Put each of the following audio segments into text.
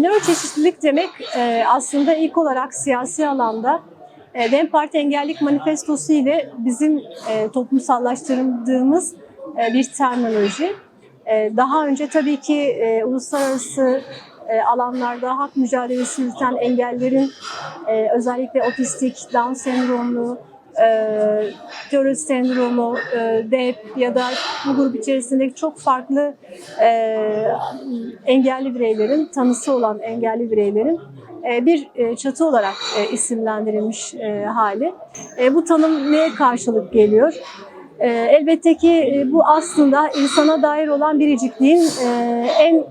Nöroçeşitlilik demek e, aslında ilk olarak siyasi alanda e, DEM Parti Engellik Manifestosu ile bizim e, toplumsallaştırdığımız bir terminoloji. Daha önce tabii ki uluslararası alanlarda hak mücadelesi yürüten engellerin özellikle otistik, Down sendromlu, e, Tourette sendromu, e, DEP ya da bu grup içerisindeki çok farklı e, engelli bireylerin, tanısı olan engelli bireylerin e, bir e, çatı olarak e, isimlendirilmiş e, hali. E, Bu tanım neye karşılık geliyor? E, Elbette ki e, bu aslında insana dair olan biricikliğin e, en m,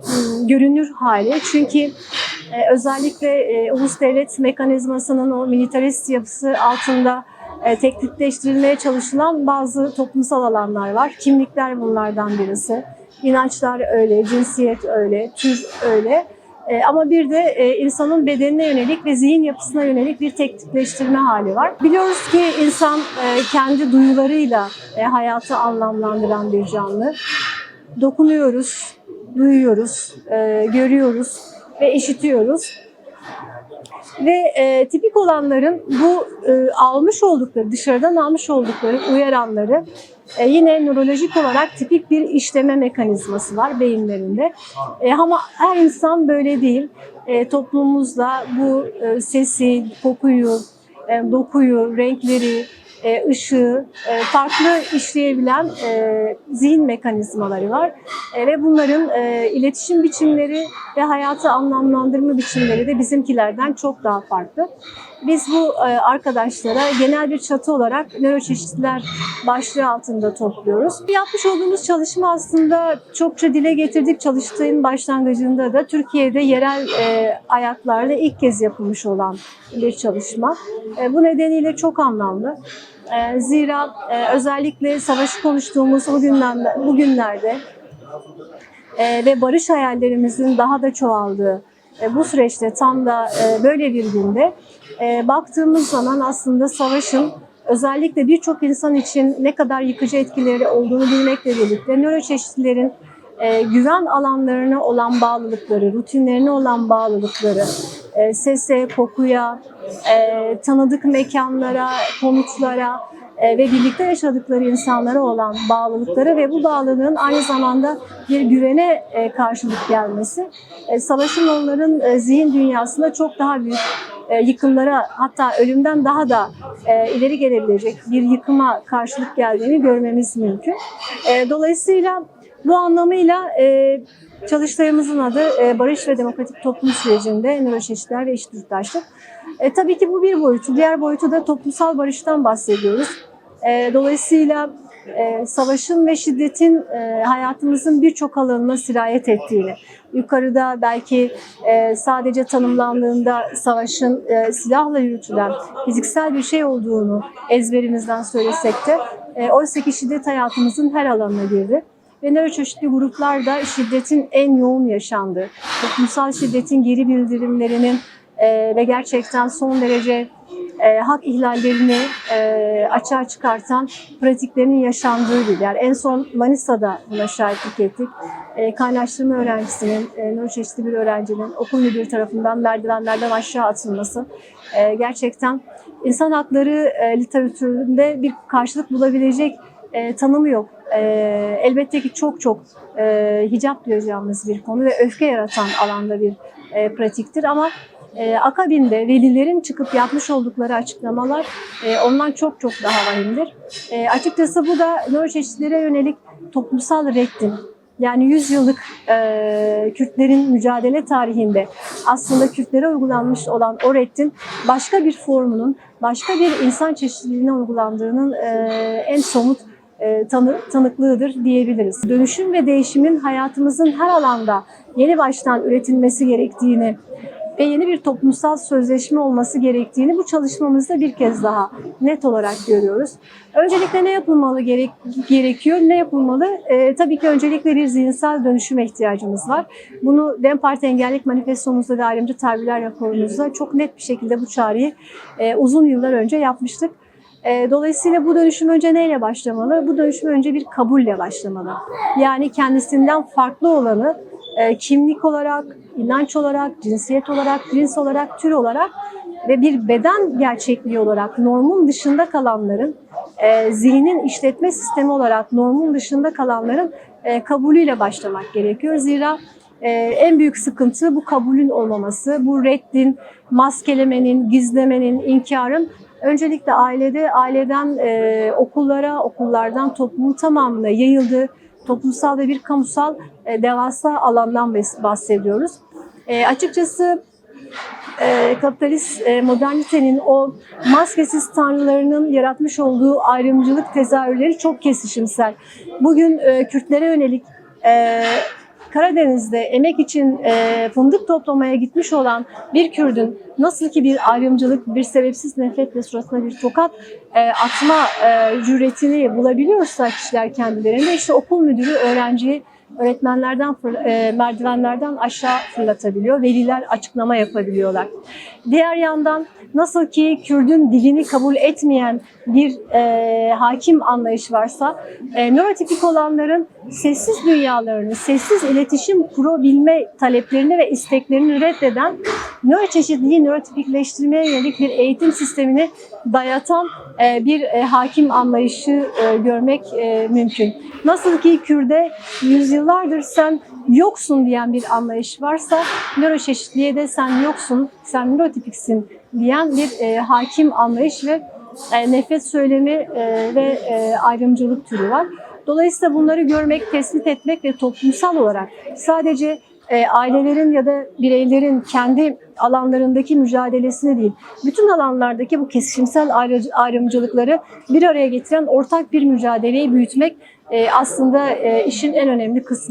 görünür hali. Çünkü e, özellikle e, ulus devlet mekanizmasının o militarist yapısı altında e, teknikleştirilmeye çalışılan bazı toplumsal alanlar var. Kimlikler bunlardan birisi. İnançlar öyle, cinsiyet öyle, tür öyle. E, ama bir de e, insanın bedenine yönelik ve zihin yapısına yönelik bir teknikleştirme hali var. Biliyoruz ki insan kendi duyularıyla hayatı anlamlandıran bir canlı. Dokunuyoruz, duyuyoruz, görüyoruz ve işitiyoruz. Ve e, tipik olanların bu e, almış oldukları, dışarıdan almış oldukları uyaranları e, yine nörolojik olarak tipik bir işleme mekanizması var beyinlerinde. E, ama her insan böyle değil. E, toplumumuzda bu e, sesi, kokuyu, e, dokuyu, renkleri, e, ışığı e, farklı işleyebilen e, zihin mekanizmaları var. E, ve bunların iletişim biçimleri ve hayatı anlamlandırma biçimleri de bizimkilerden çok daha farklı. Biz bu arkadaşlara genel bir çatı olarak nöroçeşitliler başlığı altında topluyoruz. Yapmış olduğumuz çalışma aslında çokça dile getirdik çalıştığın başlangıcında da Türkiye'de yerel ayaklarla ilk kez yapılmış olan bir çalışma. Bu nedeniyle çok anlamlı. E, zira e, özellikle savaşı konuştuğumuz o günden, bugünlerde e, ve barış hayallerimizin daha da çoğaldığı e, bu süreçte tam da böyle bir günde baktığımız zaman aslında savaşın özellikle birçok insan için ne kadar yıkıcı etkileri olduğunu bilmekle birlikte nöroçeşitlilerin e, güven alanlarına olan bağlılıkları, rutinlerine olan bağlılıkları, e, sese, kokuya, e, tanıdık mekanlara, konutlara e, ve birlikte yaşadıkları insanlara olan bağlılıkları ve bu bağlılığın aynı zamanda bir güvene e, karşılık gelmesi, e, savaşın onların e, zihin dünyasında çok daha büyük e, yıkımlara hatta ölümden daha da e, ileri gelebilecek bir yıkıma karşılık geldiğini görmemiz mümkün. E, dolayısıyla bu anlamıyla e, çalıştayımızın adı e, Barış ve Demokratik Toplum Sürecinde Nöroçeşitler ve Yurttaşlık. E, tabii ki bu bir boyutu. Diğer boyutu da toplumsal barıştan bahsediyoruz. E, dolayısıyla e, savaşın ve şiddetin e, hayatımızın birçok alanına sirayet ettiğini, yukarıda belki e, sadece tanımlandığında savaşın e, silahla yürütülen fiziksel bir şey olduğunu ezberimizden söylesek de e, oysa ki şiddet hayatımızın her alanına girdi ve nöroçeşitli gruplar da şiddetin en yoğun yaşandığı, toplumsal şiddetin geri bildirimlerinin e, ve gerçekten son derece e, hak ihlallerini e, açığa çıkartan pratiklerinin yaşandığı bir yer. En son Manisa'da buna şahitlik ettik. E, kaynaştırma öğrencisinin, e, nöroçeşitli bir öğrencinin okul müdürü tarafından merdivenlerden aşağı atılması e, gerçekten insan hakları e, literatüründe bir karşılık bulabilecek e, tanımı yok. E, elbette ki çok çok e, hicap duyacağımız bir konu ve öfke yaratan alanda bir e, pratiktir ama e, akabinde velilerin çıkıp yapmış oldukları açıklamalar e, ondan çok çok daha vahimdir. E, açıkçası bu da nöroçeşitlere yönelik toplumsal reddin yani 100 yıllık e, Kürtlerin mücadele tarihinde aslında Kürtlere uygulanmış olan o reddin başka bir formunun, başka bir insan çeşitliliğine uygulandığının e, en somut tanı, tanıklığıdır diyebiliriz. Dönüşüm ve değişimin hayatımızın her alanda yeni baştan üretilmesi gerektiğini ve yeni bir toplumsal sözleşme olması gerektiğini bu çalışmamızda bir kez daha net olarak görüyoruz. Öncelikle ne yapılmalı gerek, gerekiyor, ne yapılmalı? Ee, tabii ki öncelikle bir zihinsel dönüşüme ihtiyacımız var. Bunu DEM Parti Engellik Manifestomuzda ve ayrımcı tabirler raporumuzda çok net bir şekilde bu çağrıyı e, uzun yıllar önce yapmıştık. E, Dolayısıyla bu dönüşüm önce neyle başlamalı? Bu dönüşüm önce bir kabulle başlamalı. Yani kendisinden farklı olanı e, kimlik olarak, inanç olarak, cinsiyet olarak, cins olarak, tür olarak ve bir beden gerçekliği olarak normun dışında kalanların, e, zihnin işletme sistemi olarak normun dışında kalanların e, kabulüyle başlamak gerekiyor. Zira e, en büyük sıkıntı bu kabulün olmaması, bu reddin, maskelemenin, gizlemenin, inkarın öncelikle ailede, aileden e, okullara, okullardan toplumun tamamına yayıldığı toplumsal ve bir kamusal e, devasa alandan bahs- bahsediyoruz. E, açıkçası e, kapitalist modernitenin o maskesiz tanrılarının yaratmış olduğu ayrımcılık tezahürleri çok kesişimsel. Bugün Kürtlere yönelik Karadeniz'de emek için e, fındık toplamaya gitmiş olan bir Kürdün nasıl ki bir ayrımcılık, bir sebepsiz nefretle suratına bir tokat e, atma e, cüretini bulabiliyorsa kişiler kendilerinde işte okul müdürü öğrenciyi öğretmenlerden e, merdivenlerden aşağı fırlatabiliyor. Veliler açıklama yapabiliyorlar. Diğer yandan nasıl ki Kürdün dilini kabul etmeyen bir e, hakim anlayış varsa e, nörotipik olanların sessiz dünyalarını, sessiz iletişim kurabilme taleplerini ve isteklerini reddeden nöroçeşitliliği nörotipikleştirmeye yönelik bir eğitim sistemini dayatan e, bir e, hakim anlayışı e, görmek mümkün. Nasıl ki Kürde yüzyıllardır sen yoksun diyen bir anlayış varsa nöroçeşitliğe de sen yoksun, sen nörotipiksin diyen bir hakim anlayış ve nefret söylemi ve ayrımcılık türü var. Dolayısıyla bunları görmek, tespit etmek ve toplumsal olarak sadece e, ailelerin ya da bireylerin kendi alanlarındaki mücadelesini değil, bütün alanlardaki bu kesişimsel ayrı- ayrımcılıkları bir araya getiren ortak bir mücadeleyi büyütmek e, aslında e, işin en önemli kısmı.